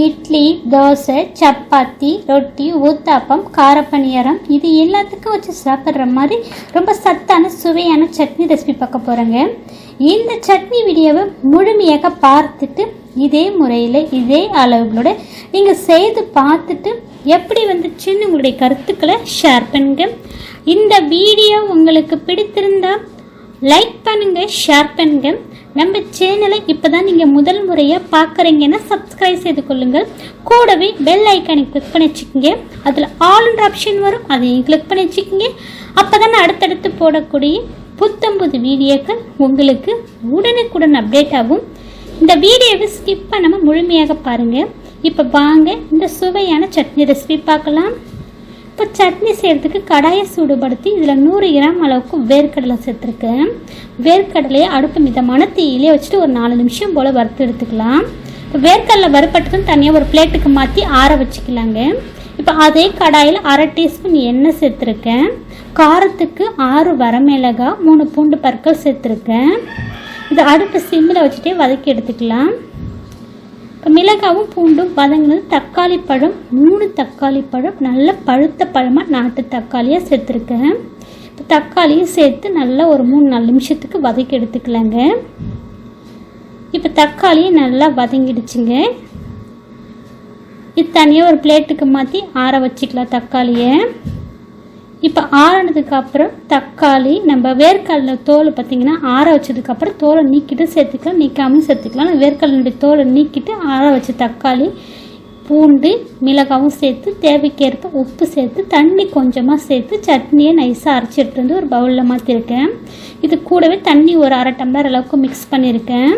இட்லி தோசை சப்பாத்தி ரொட்டி ஊத்தாப்பம் காரப்பணியாரம் இது எல்லாத்துக்கும் வச்சு சாப்பிட்ற மாதிரி ரொம்ப சத்தான சுவையான சட்னி ரெசிபி பார்க்க போகிறோங்க இந்த சட்னி வீடியோவை முழுமையாக பார்த்துட்டு இதே முறையில் இதே அளவுகளோட நீங்கள் செய்து பார்த்துட்டு எப்படி வந்துச்சுன்னு உங்களுடைய கருத்துக்களை ஷேர் பண்ணுங்க. இந்த வீடியோ உங்களுக்கு பிடித்திருந்தா லைக் பண்ணுங்கள் ஷேர் பண்ணுங்கள் நம்ம சேனலை இப்போதான் நீங்கள் முதல் முறையாக பார்க்குறீங்கன்னா சப்ஸ்கிரைப் செய்து கொள்ளுங்கள். கூடவே பெல் ஐக்கானை கிளிக் பண்ணி வச்சுக்கோங்க. அதில் ஆல்ன்ற ஆப்ஷன் வரும். அதையும் கிளிக் பண்ணி வச்சுக்கோங்க. அப்போ தானே அடுத்தடுத்து போடக்கூடிய புத்தம்புது வீடியோக்கள் உங்களுக்கு உடனுக்குடன் அப்டேட் ஆகும். இந்த வீடியோவை ஸ்கிப் பண்ணாமல் முழுமையாக பாருங்கள் இப்போ வாங்க இந்த சுவையான சட்னி ரெசிபி பார்க்கலாம். இப்போ சட்னி செய்கிறதுக்கு கடாயை சூடுபடுத்தி இதில் நூறு கிராம் அளவுக்கு வேர்க்கடலை சேர்த்துருக்கேன். வேர்க்கடலையை அடுப்பு மிதமான தீயிலே வச்சுட்டு ஒரு நாலு நிமிஷம் போல் வறுத்து எடுத்துக்கலாம். இப்போ வேர்க்கடலை வறுப்பட்டதும் தனியாக ஒரு பிளேட்டுக்கு மாற்றி ஆற வச்சுக்கலாங்க. இப்போ அதே கடாயில் அரை டீஸ்பூன் எண்ணெய் சேர்த்துருக்கேன். காரத்துக்கு ஆறு வரமிளகாய் மூணு பூண்டு பற்கள் சேர்த்துருக்கேன். இதை அடுப்பு சிம்மில் வச்சுட்டே வதக்கி எடுத்துக்கலாம். மிளகாவும் பூண்டும் வதங்கினது தக்காளி பழம் மூணு தக்காளி பழம் நல்ல பழுத்த பழமாக நாட்டு தக்காளியாக சேர்த்துருக்கேன். இப்போ தக்காளியும் சேர்த்து நல்லா ஒரு மூணு நாலு நிமிஷத்துக்கு வதக்கி எடுத்துக்கலாங்க. இப்போ தக்காளியும் நல்லா வதங்கிடுச்சுங்க. இது தனியாக ஒரு பிளேட்டுக்கு மாற்றி ஆற வச்சுக்கலாம் தக்காளியை. இப்போ ஆறினதுக்கு அப்புறம் தக்காளி நம்ம வேர்க்கடல தோல் பார்த்திங்கன்னா ஆற வச்சதுக்கப்புறம் தோலை நீக்கிட்டு சேர்த்துக்கலாம். நீக்காமல் சேர்த்துக்கலாம். வேர்க்கடலுடைய தோலை நீக்கிட்டு ஆற வச்ச தக்காளி பூண்டு மிளகாவும் சேர்த்து தேவைக்கேற்ப உப்பு சேர்த்து தண்ணி கொஞ்சமாக சேர்த்து சட்னியை நைஸாக அரைச்சிட்டு வந்து ஒரு பவுலில் மாற்றிருக்கேன் இது கூடவே தண்ணி ஒரு அரை டம்ளர் அளவுக்கு மிக்ஸ் பண்ணியிருக்கேன்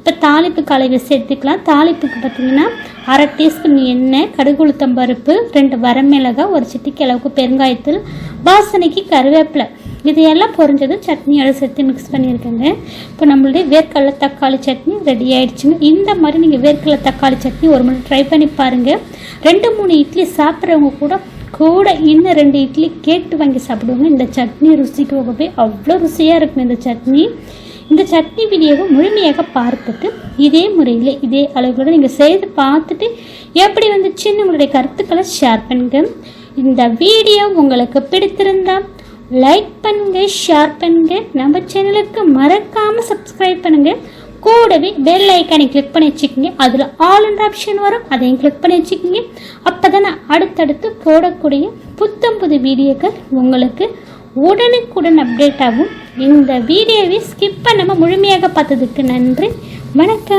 இப்போ தாளிப்பு கலவை சேர்த்துக்கலாம். தாளிப்புக்கு பார்த்தீங்கன்னா அரை டீஸ்பூன் எண்ணெய் கடுகு உளுத்தம் பருப்பு ரெண்டு வரமிளகாய் ஒரு சிட்டிக்கு அளவுக்கு பெருங்காயத்தூள் வாசனைக்கு கருவேப்பிலை. இதையெல்லாம் பொறிஞ்சது பொரிஞ்சதும் சட்னியோட சேர்த்து மிக்ஸ் பண்ணியிருக்கேங்க. இப்போ நம்மளுடைய வேர்க்கடலை தக்காளி சட்னி ரெடி ஆயிடுச்சுங்க. இந்த மாதிரி நீங்கள் வேர்க்கடலை தக்காளி சட்னி ஒரு முறை ட்ரை பண்ணி பாருங்கள் ரெண்டு மூணு இட்லி சாப்பிட்றவங்க கூட கூட இன்னும் ரெண்டு இட்லி கேட்டு வாங்கி சாப்பிடுவாங்க. இந்த சட்னி ருசிக்கு போகவே அவ்வளோ ருசியாக இருக்கும் இந்த சட்னி. இந்த சட்னி வீடியோவை முழுமையாக பார்த்துட்டு இதே முறையில் இதே அளவுகளோடு நீங்கள் செய்து பார்த்துட்டு எப்படி வந்துச்சுன்னு உங்களுடைய கருத்துக்களை ஷேர் பண்ணுங்க. இந்த வீடியோ உங்களுக்கு பிடித்திருந்தால் லைக் பண்ணுங்க ஷேர் பண்ணுங்க. நம்ம சேனலுக்கு மறக்காமல் சப்ஸ்கிரைப் பண்ணுங்க. கூடவே பெல் ஐக்கானை கிளிக் பண்ணி வச்சுக்கோங்க. அதில் ஆல் அண்ட் ஆப்ஷன் வரும். அதையும் கிளிக் பண்ணி வச்சுக்கோங்க. அப்போ தான் நான் அடுத்தடுத்து போடக்கூடிய புத்தம் புது வீடியோக்கள் உங்களுக்கு உடனுக்குடன் அப்டேட் ஆகும் இந்த வீடியோவை ஸ்கிப் பண்ணாமல் முழுமையாக பார்த்ததுக்கு நன்றி. வணக்கம்.